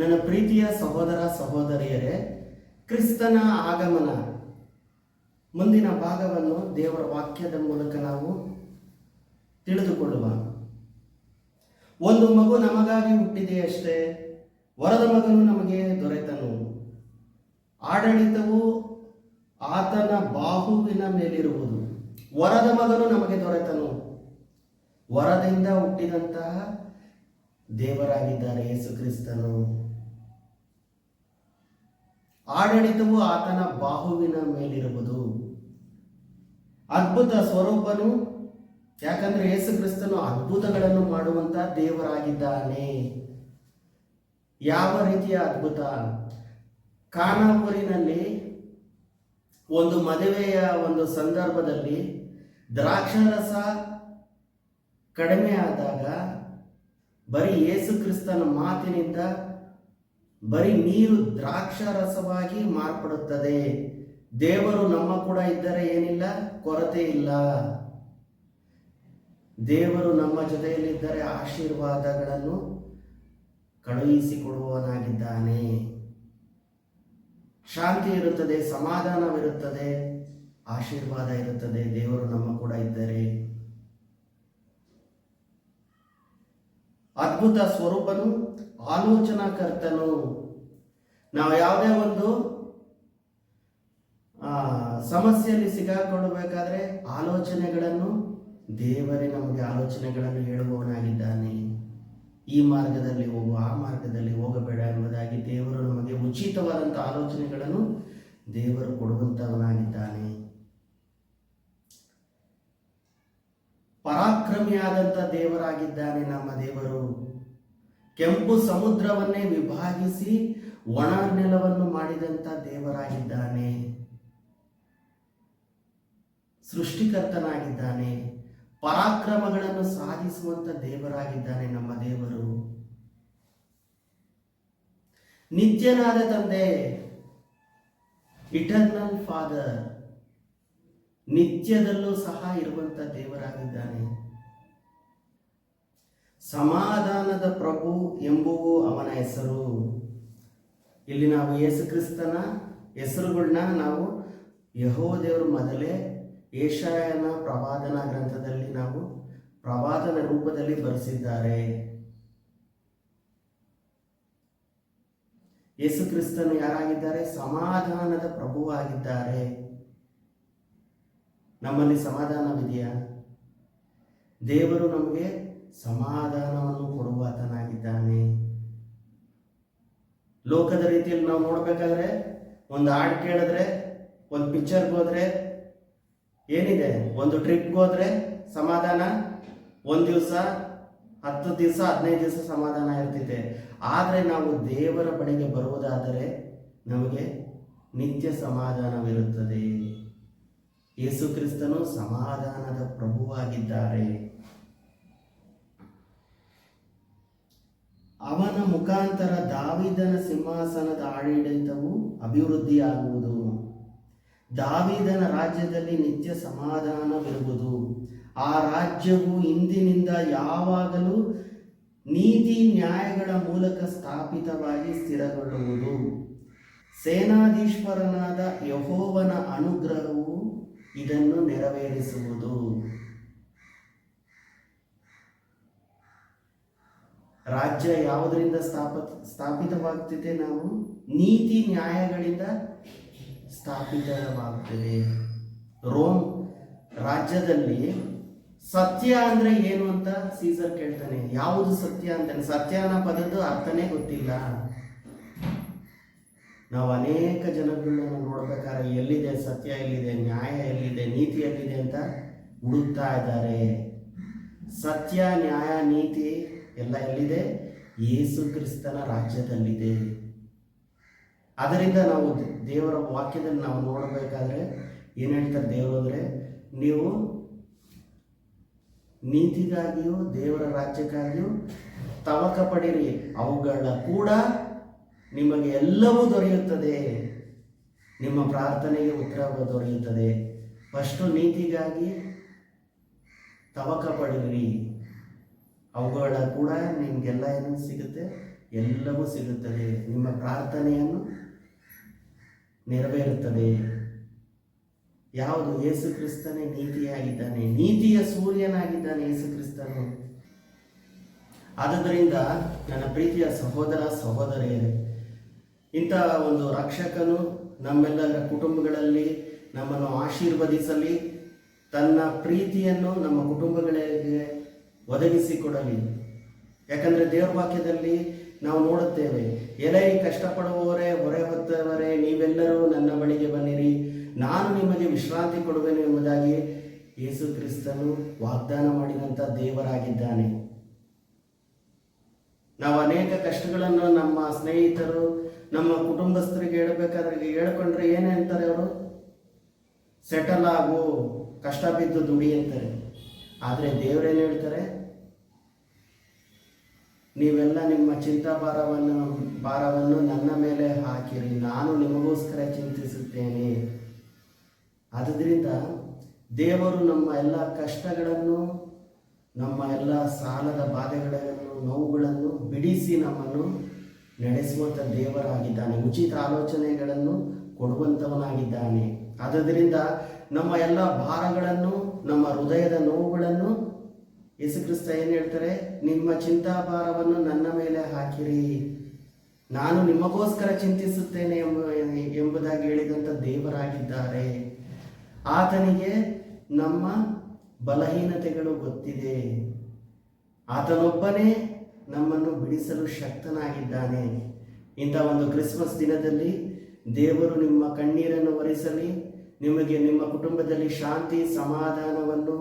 ನನ್ನ ಪ್ರೀತಿಯ ಸಹೋದರ ಸಹೋದರಿಯರೇ, ಕ್ರಿಸ್ತನ ಆಗಮನ. ಮುಂದಿನ ಭಾಗವನ್ನು ದೇವರ ವಾಕ್ಯದ ಮೂಲಕ ನಾವು ತಿಳಿದುಕೊಳ್ಳುವ. ಒಂದು ಮಗು ನಮಗಾಗಿ ಹುಟ್ಟಿದೆಯಷ್ಟೇ ವರದ ಮಗನು ನಮಗೆ ದೊರೆತನು. ಆಡಳಿತವು ಆತನ ಬಾಹುವಿನ ಮೇಲಿರುವುದು. ವರದ ಮಗನು ನಮಗೆ ದೊರೆತನು. ವರದಿಂದ ಹುಟ್ಟಿದಂತಹ ದೇವರಾಗಿದ್ದಾರೆ ಯೇಸು ಕ್ರಿಸ್ತನು. ಆಡಳಿತವು ಆತನ ಬಾಹುವಿನ ಮೇಲಿರುವುದು. ಅದ್ಭುತ ಸ್ವರೂಪನು, ಯಾಕಂದ್ರೆ ಯೇಸು ಕ್ರಿಸ್ತನು ಅದ್ಭುತಗಳನ್ನು ಮಾಡುವಂತ ದೇವರಾಗಿದ್ದಾನೆ. ಯಾವ ರೀತಿಯ ಅದ್ಭುತ? ಖಾನಾಪುರಿನಲ್ಲಿ ಒಂದು ಮದುವೆಯ ಒಂದು ಸಂದರ್ಭದಲ್ಲಿ ದ್ರಾಕ್ಷಾರಸ ಕಡಿಮೆ ಆದಾಗ ಬರೀ ಯೇಸು ಕ್ರಿಸ್ತನ ಮಾತಿನಿಂದ ಬರೀ ನೀರು ದ್ರಾಕ್ಷಾರಸವಾಗಿ ಮಾರ್ಪಡುತ್ತದೆ. ದೇವರು ನಮ್ಮ ಕೂಡ ಇದ್ದರೆ ಏನಿಲ್ಲ? ಕೊರತೆ ಇಲ್ಲ. ದೇವರು ನಮ್ಮ ಜೊತೆಯಲ್ಲಿದ್ದರೆ ಆಶೀರ್ವಾದಗಳನ್ನು ಕಳುಹಿಸಿಕೊಡುವವನಾಗಿದ್ದಾನೆ. ಶಾಂತಿ ಇರುತ್ತದೆ, ಸಮಾಧಾನವಿರುತ್ತದೆ, ಆಶೀರ್ವಾದ ಇರುತ್ತದೆ, ದೇವರು ನಮ್ಮ ಕೂಡ ಇದ್ದರೆ. ಅದ್ಭುತ ಸ್ವರೂಪನು ಆಲೋಚನಾಕರ್ತನು. ನಾವು ಯಾವುದೇ ಒಂದು ಸಮಸ್ಯೆಯಲ್ಲಿ ಸಿಗಾಕೊಳ್ಳಬೇಕಾದ್ರೆ ಆಲೋಚನೆಗಳನ್ನು, ದೇವರೇ ನಮಗೆ ಆಲೋಚನೆಗಳನ್ನು ಹೇಳುವವನಾಗಿದ್ದಾನೆ. ಈ ಮಾರ್ಗದಲ್ಲಿ ಹೋಗು, ಆ ಮಾರ್ಗದಲ್ಲಿ ಹೋಗಬೇಡ ಎಂಬುದಾಗಿ ದೇವರು ನಮಗೆ ಉಚಿತವಾದಂಥ ಆಲೋಚನೆಗಳನ್ನು ದೇವರು ಕೊಡುವಂಥವನಾಗಿದ್ದಾನೆ. ಪರಾಕ್ರಮಿಯಾದಂಥ ದೇವರಾಗಿದ್ದಾನೆ ನಮ್ಮ ದೇವರು. ಕೆಂಪು ಸಮುದ್ರವನ್ನೇ ವಿಭಾಗಿಸಿ ಒಣ ನೆಲವನ್ನು ಮಾಡಿದಂಥ ದೇವರಾಗಿದ್ದಾನೆ. ಸೃಷ್ಟಿಕರ್ತನಾಗಿದ್ದಾನೆ. ಪರಾಕ್ರಮಗಳನ್ನು ಸಾಧಿಸುವಂತ ದೇವರಾಗಿದ್ದಾನೆ ನಮ್ಮ ದೇವರು. ನಿತ್ಯನಾದ ತಂದೆ ಇಟರ್ನಲ್ ಫಾದರ್ ನಿತ್ಯದಲ್ಲೂ ಸಹ ಇರುವಂತ ದೇವರಾಗಿದ್ದಾನೆ. ಸಮಾಧಾನದ ಪ್ರಭು ಎಂಬುವು ಅವನ ಹೆಸರು. ಇಲ್ಲಿ ನಾವು ಯೇಸು ಕ್ರಿಸ್ತನ ಹೆಸರುಗಳನ್ನ ನಾವು ಯಹೋ ದೇವರು ಮೊದಲೇ ಏಷಾಯನ ಪ್ರವಾದನ ಗ್ರಂಥದಲ್ಲಿ ನಾವು ಪ್ರವಾದನ ರೂಪದಲ್ಲಿ ಬರೆಸಿದ್ದಾರೆ. ಯೇಸು ಕ್ರಿಸ್ತನು ಯಾರಾಗಿದ್ದಾರೆ? ಸಮಾಧಾನದ ಪ್ರಭುವಾಗಿದ್ದಾರೆ ನಮ್ಮಲ್ಲಿ ಸಮಾಧಾನವಿದೆಯಾ? ದೇವರು ನಮಗೆ ಸಮಾಧಾನವನ್ನು ಕೊಡುವ ಆತನಾಗಿದ್ದಾನೆ. ಲೋಕದ ರೀತಿಯಲ್ಲಿ ನಾವು ನೋಡಬೇಕಾದ್ರೆ, ಒಂದು ಹಾಡು ಕೇಳಿದ್ರೆ, ಒಂದು ಪಿಕ್ಚರ್ಗೆ ಹೋದ್ರೆ, ಏನಿದೆ? ಒಂದು ಟ್ರಿಪ್ಗೆ ಹೋದ್ರೆ ಸಮಾಧಾನ? ಒಂದು ದಿವಸ, ಹತ್ತು ದಿವಸ, ಹದಿನೈದು ದಿವಸ ಸಮಾಧಾನ ಇರ್ತಿದೆ. ಆದರೆ ನಾವು ದೇವರ ಬಳಿಗೆ ಬರುವುದಾದರೆ ನಮಗೆ ನಿತ್ಯ ಸಮಾಧಾನವಿರುತ್ತದೆ. ಯೇಸು ಕ್ರಿಸ್ತನು ಸಮಾಧಾನದ ಪ್ರಭುವಾಗಿದ್ದಾರೆ. ಅವನ ಮುಖಾಂತರ ದಾವಿದನ ಸಿಂಹಾಸನದ ಆಡಳಿತವು ಅಭಿವೃದ್ಧಿಯಾಗುವುದು. ದಾವಿದನ ರಾಜ್ಯದಲ್ಲಿ ನಿತ್ಯ ಸಮಾಧಾನವಿರುವುದು. ಆ ರಾಜ್ಯವು ಇಂದಿನಿಂದ ಯಾವಾಗಲೂ ನೀತಿ ನ್ಯಾಯಗಳ ಮೂಲಕ ಸ್ಥಾಪಿತವಾಗಿ ಸ್ಥಿರಗೊಳ್ಳುವುದು. ಸೇನಾಧೀಶ್ವರನಾದ ಯಹೋವನ ಅನುಗ್ರಹವು ಇದನ್ನು ನೆರವೇರಿಸುವುದು. ರಾಜ್ಯ ಯಾವುದರಿಂದ ಸ್ಥಾಪ ಸ್ಥಾಪಿತವಾಗ್ತಿದೆ ನಾವು? ನೀತಿ ನ್ಯಾಯಗಳಿಂದ ಸ್ಥಾಪಿತವಾಗ್ತದೆ. ರೋಮ್ ರಾಜ್ಯದಲ್ಲಿ ಸತ್ಯ ಅಂದ್ರೆ ಏನು ಅಂತ ಸೀಸರ್ ಕೇಳ್ತಾನೆ. ಯಾವುದು ಸತ್ಯ ಅಂತಾನೆ? ಸತ್ಯ ಅನ್ನೋ ಪದದ್ದು ಅರ್ಥನೇ ಗೊತ್ತಿಲ್ಲ. ನಾವು ಅನೇಕ ಜನಗಳನ್ನ ನೋಡ್ಬೇಕಾದ್ರೆ ಎಲ್ಲಿದೆ ಸತ್ಯ, ಎಲ್ಲಿದೆ ನ್ಯಾಯ, ಎಲ್ಲಿದೆ ನೀತಿ, ಎಲ್ಲಿದೆ ಅಂತ ಹುಡುಕ್ತಾ ಇದ್ದಾರೆ. ಸತ್ಯ, ನ್ಯಾಯ, ನೀತಿ ಎಲ್ಲ ಎಲ್ಲಿದೆ? ಯೇಸು ಕ್ರಿಸ್ತನ ರಾಜ್ಯದಲ್ಲಿದೆ. ಅದರಿಂದ ನಾವು ದೇವರ ವಾಕ್ಯದಲ್ಲಿ ನಾವು ನೋಡಬೇಕಾದ್ರೆ ಏನು ಹೇಳ್ತಾರೆ ದೇವರು ಅಂದರೆ, ನೀವು ನೀತಿಗಾಗಿಯೂ ದೇವರ ರಾಜ್ಯಕ್ಕಾಗಿಯೂ ತವಕ ಪಡಿರಿ. ಅವುಗಳ ಕೂಡ ನಿಮಗೆ ಎಲ್ಲವೂ ದೊರೆಯುತ್ತದೆ. ನಿಮ್ಮ ಪ್ರಾರ್ಥನೆಗೆ ಉತ್ತರ ದೊರೆಯುತ್ತದೆ. ಫಸ್ಟು ನೀತಿಗಾಗಿ ತವಕ ಪಡಿರಿ. ಅವುಗಳ ಕೂಡ ನಿಮಗೆಲ್ಲ ಏನು ಸಿಗುತ್ತೆ? ಎಲ್ಲವೂ ಸಿಗುತ್ತದೆ. ನಿಮ್ಮ ಪ್ರಾರ್ಥನೆಯನ್ನು ನೆರವೇರುತ್ತದೆ. ಯಾವುದು? ಯೇಸು ಕ್ರಿಸ್ತನೇ ನೀತಿಯಾಗಿದ್ದಾನೆ. ನೀತಿಯ ಸೂರ್ಯನಾಗಿದ್ದಾನೆ ಯೇಸು ಕ್ರಿಸ್ತನು. ಆದ್ದರಿಂದ ನನ್ನ ಪ್ರೀತಿಯ ಸಹೋದರ, ಸಹೋದರಿಯರೇ ಇಂತಹ ಒಂದು ರಕ್ಷಕನು ನಮ್ಮೆಲ್ಲರ ಕುಟುಂಬಗಳಲ್ಲಿ ನಮ್ಮನ್ನು ಆಶೀರ್ವದಿಸಲಿ. ತನ್ನ ಪ್ರೀತಿಯನ್ನು ನಮ್ಮ ಕುಟುಂಬಗಳಿಗೆ ಒದಗಿಸಿಕೊಡಲಿ. ಯಾಕಂದರೆ ದೇವರ ವಾಕ್ಯದಲ್ಲಿ ನಾವು ನೋಡುತ್ತೇವೆ, ಎಲೆ ಕಷ್ಟಪಡುವವರೇ ಹೊರೆ ಹೊತ್ತವರೇ ನೀವೆಲ್ಲರೂ ನನ್ನ ಬಳಿಗೆ ಬನ್ನಿರಿ. ನಾನು ನಿಮಗೆ ವಿಶ್ರಾಂತಿ ಕೊಡುವೆನು ಎಂಬುದಾಗಿ ಯೇಸು ಕ್ರಿಸ್ತನು ವಾಗ್ದಾನ ಮಾಡಿದಂಥ ದೇವರಾಗಿದ್ದಾನೆ. ನಾವು ಅನೇಕ ಕಷ್ಟಗಳನ್ನು ನಮ್ಮ ಸ್ನೇಹಿತರು, ನಮ್ಮ ಕುಟುಂಬಸ್ಥರಿಗೆ ಹೇಳ್ಬೇಕಾದ್ರೆ ಹೇಳ್ಕೊಂಡ್ರೆ ಏನೇ ಅಂತಾರೆ ಅವರು? ಸೆಟಲ್ ಆಗು, ಕಷ್ಟ ಬಿದ್ದು ದುಡಿ ಅಂತಾರೆ. ಆದರೆ ದೇವರೇನು ಹೇಳ್ತಾರೆ? ನೀವೆಲ್ಲ ನಿಮ್ಮ ಚಿಂತಾ ಭಾರವನ್ನು ಭಾರವನ್ನು ನನ್ನ ಮೇಲೆ ಹಾಕಿರಿ. ನಾನು ನಿಮಗೋಸ್ಕರ ಚಿಂತಿಸುತ್ತೇನೆ. ಆದ್ದರಿಂದ ದೇವರು ನಮ್ಮ ಎಲ್ಲ ಕಷ್ಟಗಳನ್ನು, ನಮ್ಮ ಎಲ್ಲ ಸಾಲದ ಬಾಧೆಗಳನ್ನು, ನೋವುಗಳನ್ನು ಬಿಡಿಸಿ ನಮ್ಮನ್ನು ನಡೆಸುವಂಥ ದೇವರಾಗಿದ್ದಾನೆ. ಉಚಿತ ಆಲೋಚನೆಗಳನ್ನು ಕೊಡುವಂಥವನಾಗಿದ್ದಾನೆ ಆದುದರಿಂದ ನಮ್ಮ ಎಲ್ಲ ಭಾರಗಳನ್ನು, ನಮ್ಮ ಹೃದಯದ ನೋವುಗಳನ್ನು ಯೇಸುಕ್ರಿಸ್ತ ಏನು ಹೇಳ್ತಾರೆ? ನಿಮ್ಮ ಚಿಂತಾಭಾರವನ್ನು ನನ್ನ ಮೇಲೆ ಹಾಕಿರಿ. ನಾನು ನಿಮಗೋಸ್ಕರ ಚಿಂತಿಸುತ್ತೇನೆ ಎಂಬ ಎಂಬುದಾಗಿ ಹೇಳಿದಂಥ ದೇವರಾಗಿದ್ದಾರೆ. ಆತನಿಗೆ ನಮ್ಮ ಬಲಹೀನತೆಗಳು ಗೊತ್ತಿದೆ. ಆತನೊಬ್ಬನೇ ನಮ್ಮನ್ನು ಬಿಡಿಸಲು ಶಕ್ತನಾಗಿದ್ದಾನೆ. ಇಂಥ ಒಂದು ಕ್ರಿಸ್ಮಸ್ ದಿನದಲ್ಲಿ ದೇವರು ನಿಮ್ಮ ಕಣ್ಣೀರನ್ನು ಒರೆಸಲಿ ನಿಮಗೆ ನಿಮ್ಮ ಕುಟುಂಬದಲ್ಲಿ ಶಾಂತಿ, ಸಮಾಧಾನವನ್ನು,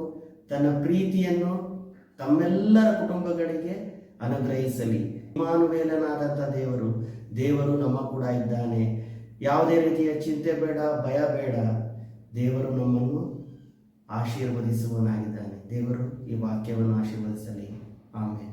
ತನ್ನ ಪ್ರೀತಿಯನ್ನು ತಮ್ಮೆಲ್ಲರ ಕುಟುಂಬಗಳಿಗೆ ಅನುಗ್ರಹಿಸಲಿ. ಮಾನುವೇಲನಾದಂಥ ದೇವರು ದೇವರು ನಮ್ಮ ಕೂಡ ಇದ್ದಾನೆ. ಯಾವುದೇ ರೀತಿಯ ಚಿಂತೆ ಬೇಡ, ಭಯ ಬೇಡ. ದೇವರು ನಮ್ಮನ್ನು ಆಶೀರ್ವದಿಸುವನಾಗಿದ್ದಾನೆ ದೇವರು ಈ ವಾಕ್ಯವನ್ನು ಆಶೀರ್ವದಿಸಲಿ. ಆಮೇಲೆ